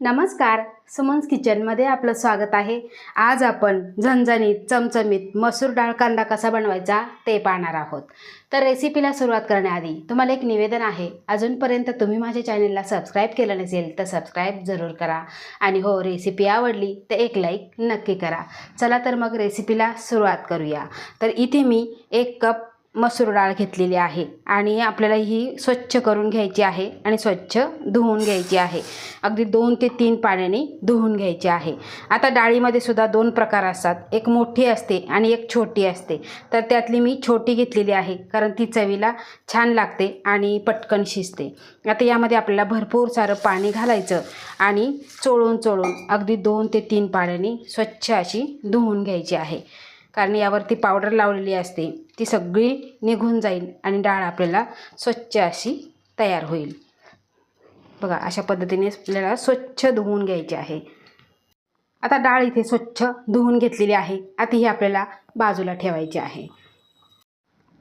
नमस्कार. सुमन्स किचनमध्ये आपलं स्वागत आहे. आज आपण झणझणीत चमचमीत मसूर डाळ कांदा कसा बनवायचा ते पाहणार आहोत. तर रेसिपीला सुरुवात करण्याआधी तुम्हाला एक निवेदन आहे. अजूनपर्यंत तुम्ही माझ्या चॅनलला सबस्क्राईब केलं नसेल तर सबस्क्राईब जरूर करा. आणि हो रेसिपी आवडली तर एक लाईक नक्की करा. चला तर मग रेसिपीला सुरुवात करूया. तर इथे मी एक कप मसूर डाळ घेतलेली आहे आणि आपल्याला ही स्वच्छ करून घ्यायची आहे आणि स्वच्छ धुवून घ्यायची आहे. अगदी दोन ते तीन पाण्याने धुवून घ्यायची आहे. आता डाळीमध्ये सुद्धा दोन प्रकार असतात. एक मोठी असते आणि एक छोटी असते. तर त्यातली मी छोटी घेतलेली आहे कारण ती चवीला छान लागते आणि पटकन शिजते. आता यामध्ये आपल्याला भरपूर सारं पाणी घालायचं आणि चोळून चोळून अगदी दोन ते तीन पाण्याने स्वच्छ अशी धुवून घ्यायची आहे. कारण यावरती पावडर लावलेली असते. ती सगळी निघून जाईल आणि डाळ आपल्याला स्वच्छ अशी तयार होईल. बघा अशा पद्धतीने आपल्याला स्वच्छ धुवून घ्यायची आहे. आता डाळ इथे स्वच्छ धुवून घेतलेली आहे. आता ही आपल्याला बाजूला ठेवायची आहे.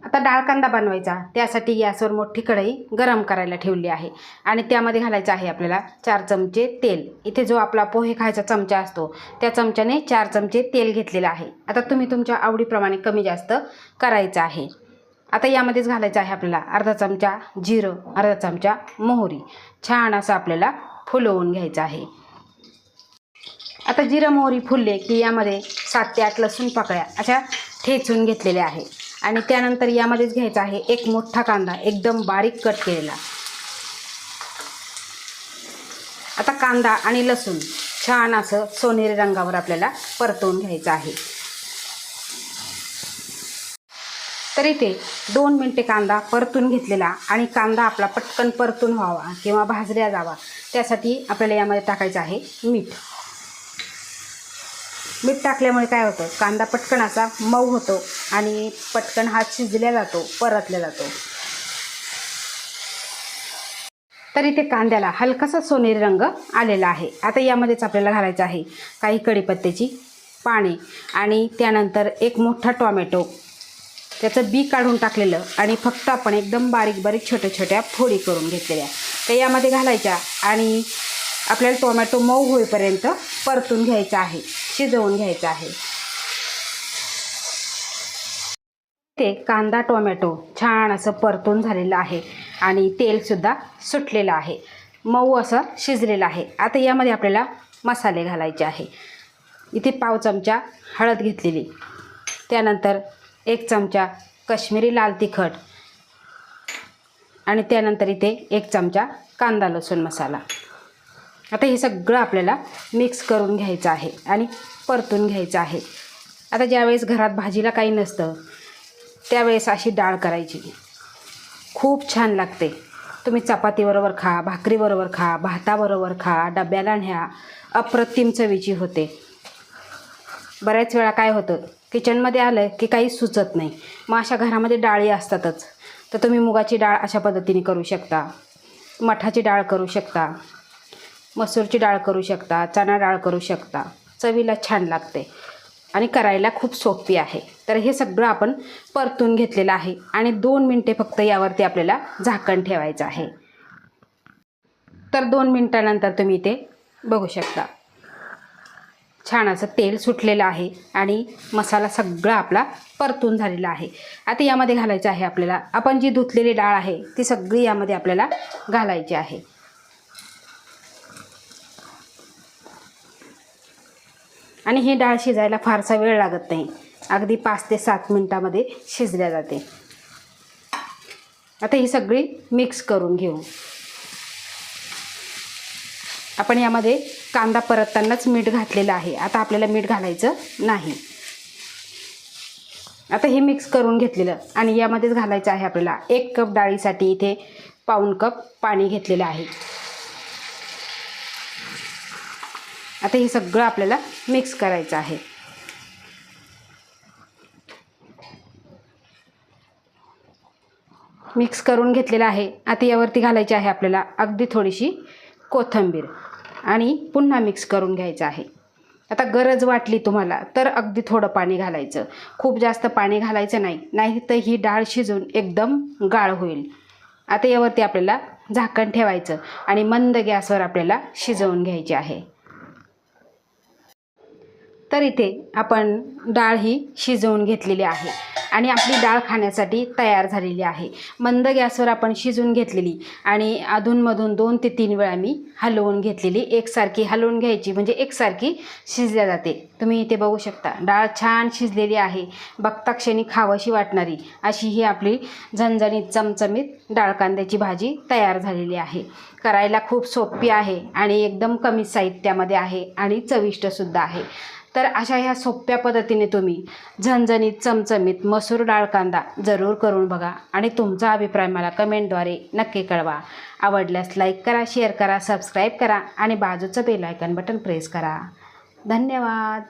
आता डाळ कांदा बनवायचा. त्यासाठी गॅसवर मोठी कढई गरम करायला ठेवली आहे. आणि त्यामध्ये घालायचं आहे आपल्याला चार चमचे तेल. इथे जो आपला पोहे खायचा चमचा असतो त्या चमच्याने चार चमचे तेल घेतलेलं आहे. आता तुम्ही तुमच्या आवडीप्रमाणे कमी जास्त करायचं आहे. आता यामध्येच घालायचं आहे आपल्याला अर्धा चमचा जिरं अर्धा चमचा मोहरी. छान असं आपल्याला फुलवून घ्यायचं आहे. आता जिरं मोहरी फुलले की यामध्ये सात ते आठ लसूण पाकळ्या अशा ठेचून घेतलेल्या आहे. आणि त्यानंतर यामध्येच घ्यायचा आहे एक मोठा कांदा एकदम बारीक कट केलेला. आता कांदा आणि लसूण छान असं सोनेरी रंगावर आपल्याला परतवून घ्यायचं आहे. तर इथे दोन मिनटे कांदा परतून घेतलेला आणि कांदा आपला पटकन परतून व्हावा किंवा भाजल्या जावा. त्यासाठी आपल्याला यामध्ये टाकायचं आहे मीठ. मीठ टाकल्यामुळे काय होतं? कांदा पटकन असा मऊ होतो आणि पटकन हात शिजल्या जातो परतला जातो. तर इथे कांद्याला हलकासा सोनेरी रंग आलेला आहे. आता यामध्येच आपल्याला घालायचं आहे काही कढीपत्त्याची पाने आणि त्यानंतर एक मोठा टॉमॅटो. त्याचं बी काढून टाकलेलं आणि फक्त आपण एकदम बारीक बारीक छोट्या छोट्या फोडी करून घेतलेल्या. तर यामध्ये घालायच्या आणि आपल्याला टोमॅटो मऊ होईपर्यंत परतून घ्यायचा आहे शिजवून घ्यायचं आहे. ते कांदा टोमॅटो छान असं परतून झालेलं आहे आणि तेलसुद्धा सुटलेलं आहे. मऊ असं शिजलेलं आहे. आता यामध्ये आपल्याला मसाले घालायचे आहे. इथे पाव चमचा हळद घेतलेली. त्यानंतर एक चमचा कश्मीरी लाल तिखट आणि त्यानंतर इथे एक चमचा कांदा लसूण मसाला. आता हे सगळं आपल्याला मिक्स करून घ्यायचं आहे आणि परतून घ्यायचं आहे. आता ज्यावेळेस घरात भाजीला काही नसतं त्यावेळेस अशी डाळ करायची. खूप छान लागते. तुम्ही चपातीबरोबर खा भाकरीबरोबर खा भाताबरोबर खा डब्याला न्या अप्रतिम चवीची होते. बऱ्याच वेळा काय होतं किचनमध्ये आलं की काही सुचत नाही. मग अशा घरामध्ये डाळी असतातच. तर तुम्ही मुगाची डाळ अशा पद्धतीने करू शकता मठाची डाळ करू शकता मसूरची डाळ करू शकता चणा डाळ करू शकता. चवीला छान लागते आणि करायला खूप सोपी आहे. तर हे सगळं आपण परतून घेतलेलं आहे आणि दोन मिनटे फक्त यावरती आपल्याला झाकण ठेवायचं आहे. तर दोन मिनटानंतर तुम्ही ते बघू शकता. छान असं तेल सुटलेलं आहे आणि मसाला सगळा आपला परतून झालेला आहे. आता यामध्ये घालायचं आहे आपल्याला. आपण जी धुतलेली डाळ आहे ती सगळी यामध्ये आपल्याला घालायची आहे. आणि ही डाळ शिजायला फारसा वेळ लागत नाही. अगदी पाच ते सात मिनटामध्ये शिजल्या जाते. आता ही सगळी मिक्स करून घेऊ. आपण यामध्ये कांदा परततानाच मीठ घातलेलं आहे. आता आपल्याला मीठ घालायचं नाही. आता हे मिक्स करून घेतलेलं आणि यामध्येच घालायचं आहे आपल्याला एक कप डाळीसाठी इथे पाऊण कप पाणी घेतलेलं आहे. आता हे सगळं आपल्याला मिक्स करायचं आहे. मिक्स करून घेतलेलं आहे. आता यावरती घालायची आहे आपल्याला अगदी थोडीशी कोथिंबीर. आणि पुन्हा मिक्स करून घ्यायचं आहे. आता गरज वाटली तुम्हाला तर अगदी थोडं पाणी घालायचं. खूप जास्त पाणी घालायचं नाही. नाही तर ही डाळ शिजून एकदम गाळ होईल. आता यावरती आपल्याला झाकण ठेवायचं. आणि मंद गॅसवर आपल्याला शिजवून घ्यायची आहे. तर इथे आपण डाळ ही शिजवून घेतलेली आहे. आणि आपली डाळ खाण्यासाठी तयार झालेली आहे. मंद गॅसवर आपण शिजवून घेतलेली आणि अधूनमधून दोन ते तीन वेळा मी हलवून घेतलेली. एकसारखी हलवून घ्यायची म्हणजे एकसारखी शिजल्या जाते. तुम्ही इथे बघू शकता. डाळ छान शिजलेली आहे. बघता क्षणी खावशी वाटणारी अशी ही आपली झणझणीत चमचमीत डाळ कांद्याची भाजी तयार झालेली आहे. करायला खूप सोपी आहे आणि एकदम कमी साहित्यामध्ये आहे आणि चविष्टसुद्धा आहे. तर अशा ह्या सोप्या पद्धतीने तुम्ही झणझणीत चमचमीत मसूर डाळ कांदा जरूर करून बघा आणि तुमचा अभिप्राय मला कमेंटद्वारे नक्की कळवा. आवडल्यास लाईक करा शेअर करा सबस्क्राईब करा आणि बाजूचं बेल आयकन बटन प्रेस करा. धन्यवाद!